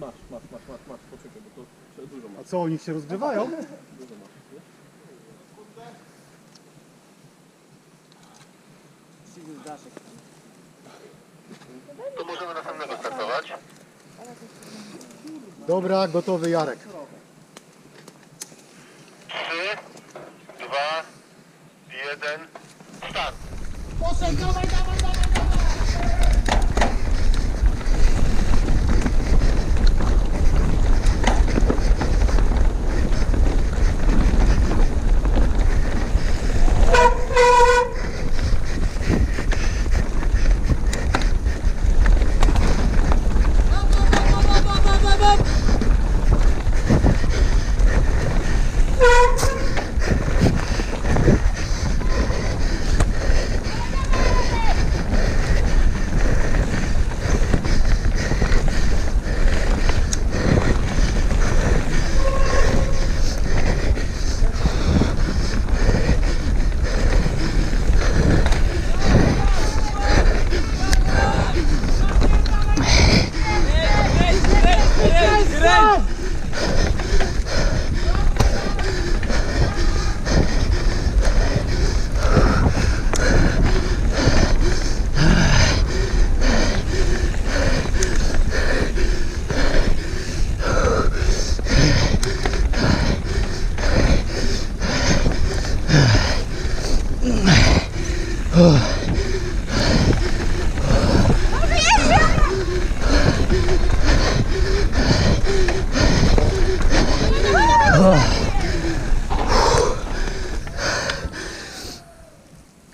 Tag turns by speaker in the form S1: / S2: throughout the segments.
S1: Masz, masz, masz, masz, masz, poczekaj, bo to trzeba dużo
S2: A
S1: masz.
S2: co, oni się rozgrzewają?
S1: Dużo masz. nie?
S3: To możemy następnego startować.
S2: Dobra, gotowy Jarek.
S3: 3, 2, 1, start.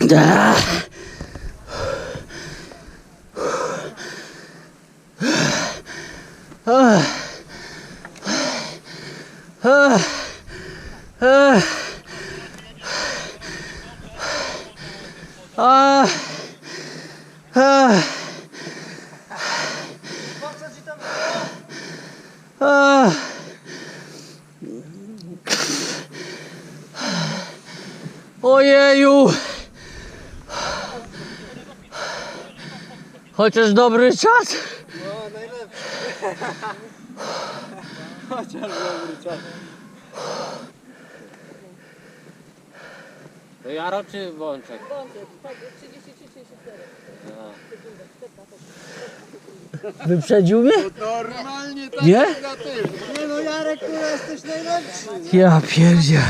S3: 자. 아. 아. 아. 아.
S4: Ojeju! Chociaż dobry czas.
S5: To Jaro czy Wączek?
S4: Wyprzedził mnie?
S1: Normalnie tak
S4: Nie?
S1: na tym. Nie no Jarek, tu jesteś najlepszy.
S4: Ja pierdzie.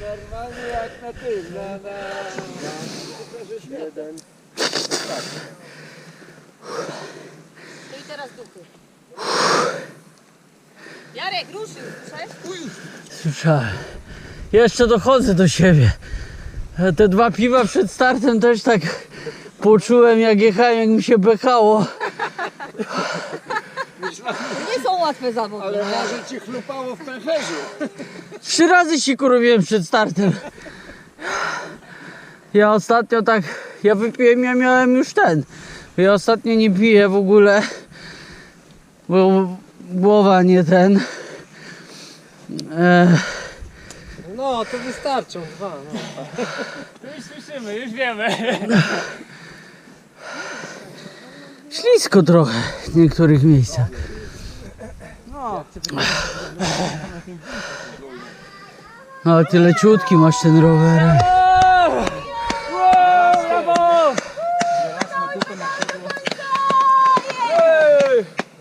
S1: Normalnie jak na tym, na, na... Jeden.
S6: No i teraz duchy. Jarek, ruszył, słyszałeś?
S4: Słyszałem. Jeszcze dochodzę do siebie. Te dwa piwa przed startem też tak poczułem jak jechałem, jak mi się bekało.
S6: Nie są łatwe zawody.
S1: Ale może ci chlupało w pęcherzu.
S4: Trzy razy siku robiłem przed startem. Ja ostatnio tak, ja wypiłem, ja miałem już ten. Ja ostatnio nie piję w ogóle, bo głowa nie ten. E,
S1: No, to wystarczą dwa. No.
S5: Już słyszymy, już wiemy.
S4: ślisko trochę w niektórych miejscach. No, ty leciutki masz ten rower.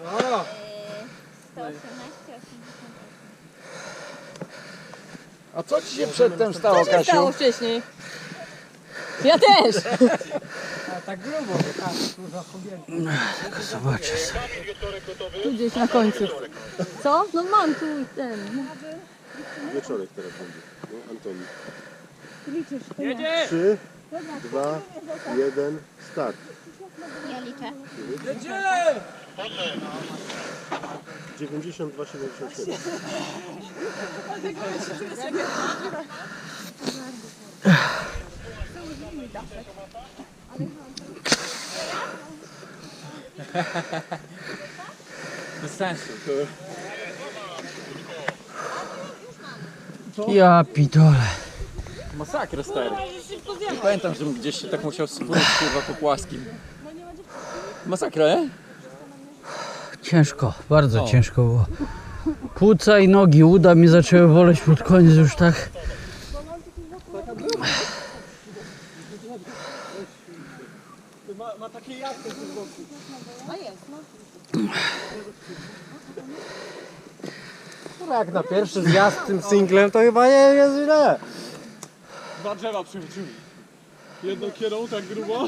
S5: Brawo!
S1: A co ci się przedtem stało,
S6: Co się stało wcześniej? Ja też.
S4: Zobaczę.
S6: Tu gdzieś na końcu. Co? No mam tu ten.
S2: Wieczorek teraz będzie. No, Antoni.
S5: Jedzie!
S2: 3, 2, 1, start.
S6: Ja liczę.
S5: Jedzie!
S2: 92, 77.
S5: Bez sensu.
S4: Ja pitole.
S5: Masakra stary. Nie pamiętam, żebym gdzieś się tak musiał spływać kurwa po płaskim. Masakra, nie?
S4: Ciężko, bardzo ciężko było. Płuca i nogi, uda mi zaczęły boleć pod koniec już tak.
S1: Jak na pierwszy zjazd tym singlem to chyba nie jest źle.
S5: Dwa drzewa przywróciły. Jedno kierą tak grubo,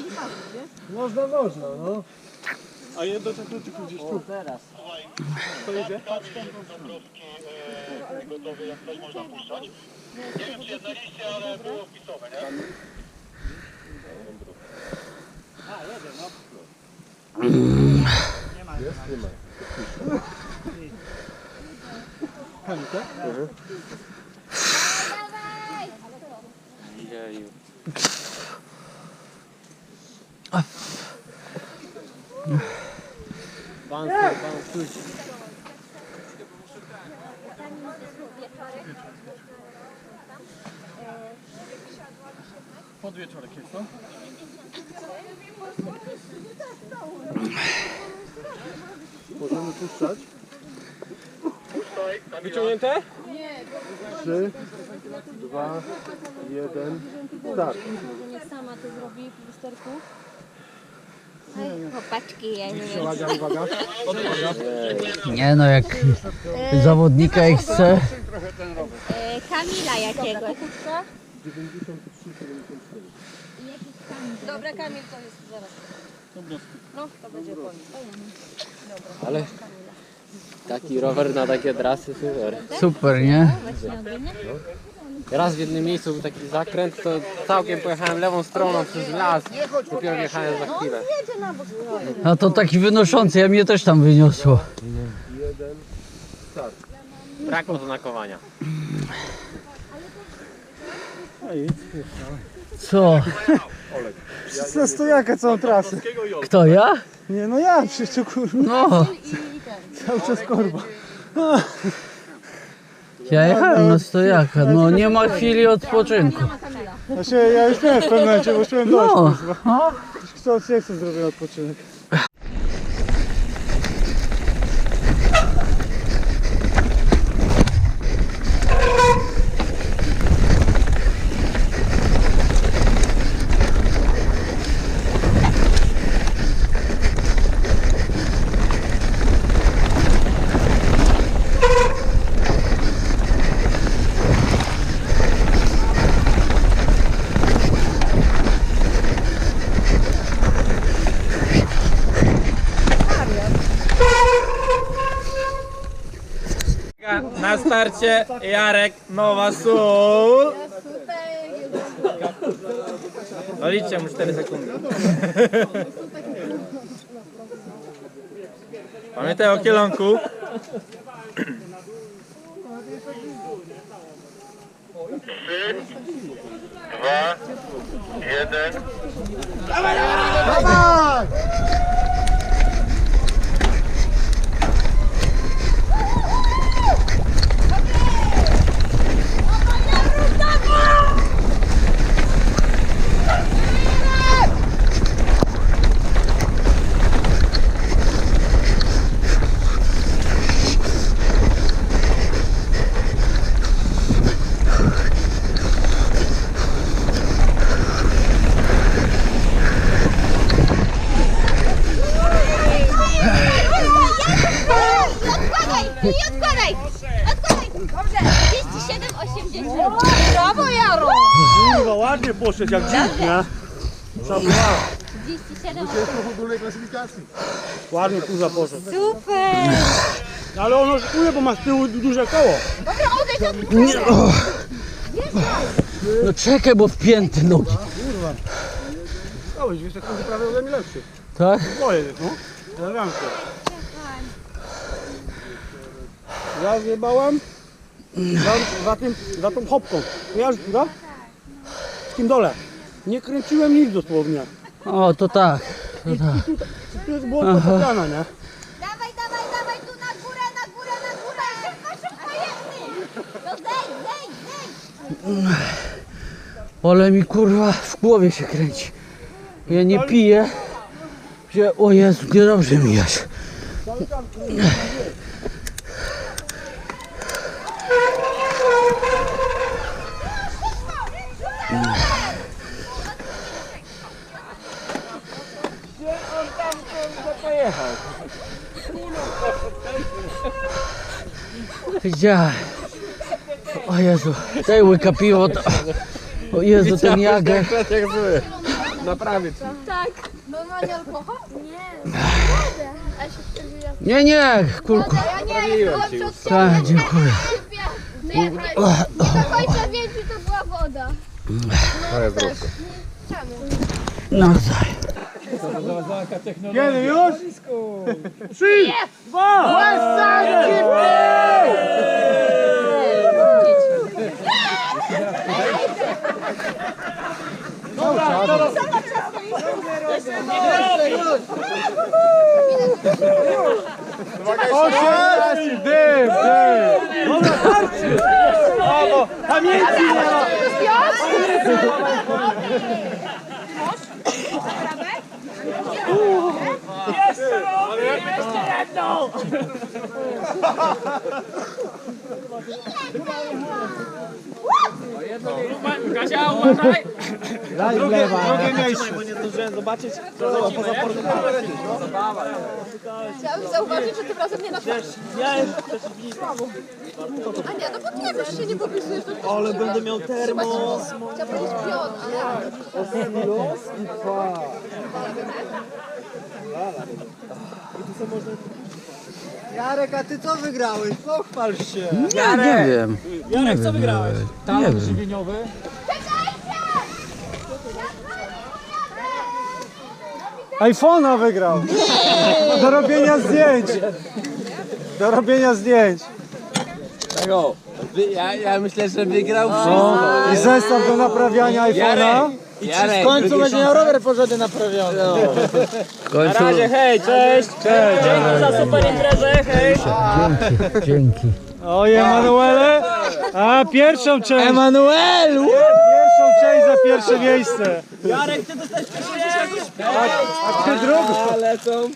S1: Można, można, no.
S5: A jedno tak tylko gdzieś tu.
S1: Teraz.
S5: To idzie?
S3: Gotowy, jak coś można puszczać. Nie wiem, czy jednaliście, ale było wpisowe, nie?
S5: Podwieczorek jest, no?
S2: Możemy puszczać?
S5: Wyciągnięte?
S2: Trzy, dwa, jeden, start.
S6: Niech sama to zrobi w lusterku.
S7: Chłopaczki, ja nie wiem.
S2: Uwaga, uwaga.
S4: Nie no, jak zawodnika ich chce.
S7: Kamila jakiegoś.
S6: Dobra, Kamil, to jest zaraz. No, to będzie po nim.
S8: Ale taki rower na takie trasy super.
S4: Super, nie?
S8: Raz w jednym miejscu był taki zakręt, to całkiem pojechałem lewą stroną przez las. Dopiero wjechałem za chwilę.
S4: A to taki wynoszący, ja mnie też tam wyniosło.
S8: Brak oznakowania.
S4: Co?
S1: Ze stojaka całą trasę.
S4: Kto ja?
S1: Nie no ja przecież kurwa,
S4: No,
S1: cały czas korba.
S4: ja jechałem na stojaka. No nie ma chwili odpoczynku.
S1: Znaczy ja już miałem w pewnym momencie, bo już miałem dość
S4: No,
S1: nie chcę zrobić odpoczynek.
S5: Na starcie Jarek, nowa sól. No liczcie mu 4 sekundy. Pamiętaj o kielonku.
S3: Trzy, dwa, jeden.
S7: Odkładaj! I odkładaj! Odkładaj! Dobrze! 37, 80. Brawo, Jaro!
S1: Kurwa ładnie poszedł jak dziwnie.
S7: 37,
S1: Ładnie kurwa poszedł.
S7: Super!
S1: Ale ono szkuje, bo ma z tyłu duże koło.
S7: Dobra, odejdź od
S4: nie. O. No czekaj, bo wpięty nogi.
S1: Stałeś, dwie sekundy prawie ode mnie lepszy.
S4: Tak?
S1: Moje jest, no. Elegancko. Ja zjebałem za, za, tym, za tą hopką. Kojarzysz, prawda? W tym dole. Nie kręciłem nic dosłownie.
S4: O, to tak. To tak.
S1: Tu jest było potopiane, nie?
S7: Dawaj, dawaj, dawaj, tu na górę, na górę, na górę! Szybko, szybko, jedny! No zejdź, zejdź, zejdź!
S4: Ale mi kurwa w głowie się kręci. Ja nie piję. Że, o Jezu, niedobrze mi jest. Widziałem. O Jezu, tej łyka piwo to... O Jezu, ten jager.
S8: jak były. Naprawić.
S7: Normalnie alkohol? Nie. A się wkurwiła.
S4: Nie, nie, kulku.
S7: Ja nie, ja byłam przed
S4: Tak, dziękuję.
S7: Nie, nie do końca wiem, czy to była woda.
S8: To jest.
S7: Czemu?
S4: No daj.
S1: Kiedy już? Osiem, dym, dym. Dobra, starczy. Brawo, pamięci nie ma. Drugie miejsce.
S7: Chciałam zauważyć, że tym razem nie na twarz. Ja jestem A nie, no bo nie się nie popisujesz. Ale będę miał termo. Chciałam powiedzieć pion, ale...
S9: Jarek, a ty co wygrałeś? Pochwal się.
S4: Nie, nie wiem. Jarek, co wygrałeś? Nie wiem.
S5: Żywieniowy.
S1: iPhone'a wygrał. Do robienia zdjęć. Do robienia zdjęć.
S8: Tego. Ja, ja myślę, że wygrał
S1: O, I zestaw do naprawiania iPhone'a.
S8: Jarek,
S9: W końcu będzie miał rower porządnie naprawiony.
S4: W końcu...
S5: hej, cześć! Cześć! Dzięki za super imprezę, hej!
S4: Dzięki, dzięki.
S1: Oj, Emanuele. A, pierwszą część.
S9: Emanuelu!
S1: Pierwszą część za pierwsze miejsce. Jarek, ty dostałeś A ty drugą.
S9: Lecą.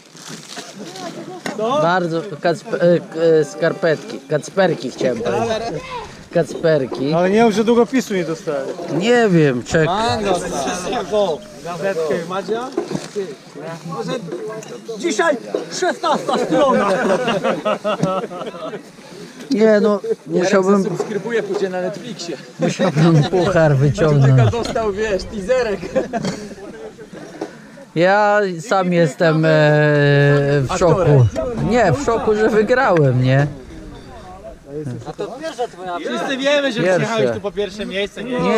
S4: Bardzo... Kacpe, e, k- e, skarpetki. Kacperki chciałem powiedzieć. Kacperki.
S1: Ale nie wiem, że długopisu nie dostałem.
S4: Nie wiem, czek.
S1: Gazetkę Madzia? Dzisiaj 16 strona.
S4: Nie no, musiałbym,
S5: Subskrybuję później na Netflixie.
S4: musiałbym puchar wyciągnąć.
S5: Dostał, wiesz, teaserek.
S4: Ja sam jestem e, w szoku. Nie, w szoku, że wygrałem, nie?
S9: Wszyscy wiemy, że
S4: Pierwsze.
S9: przyjechałeś tu po pierwsze miejsce. Nie?
S4: Nie,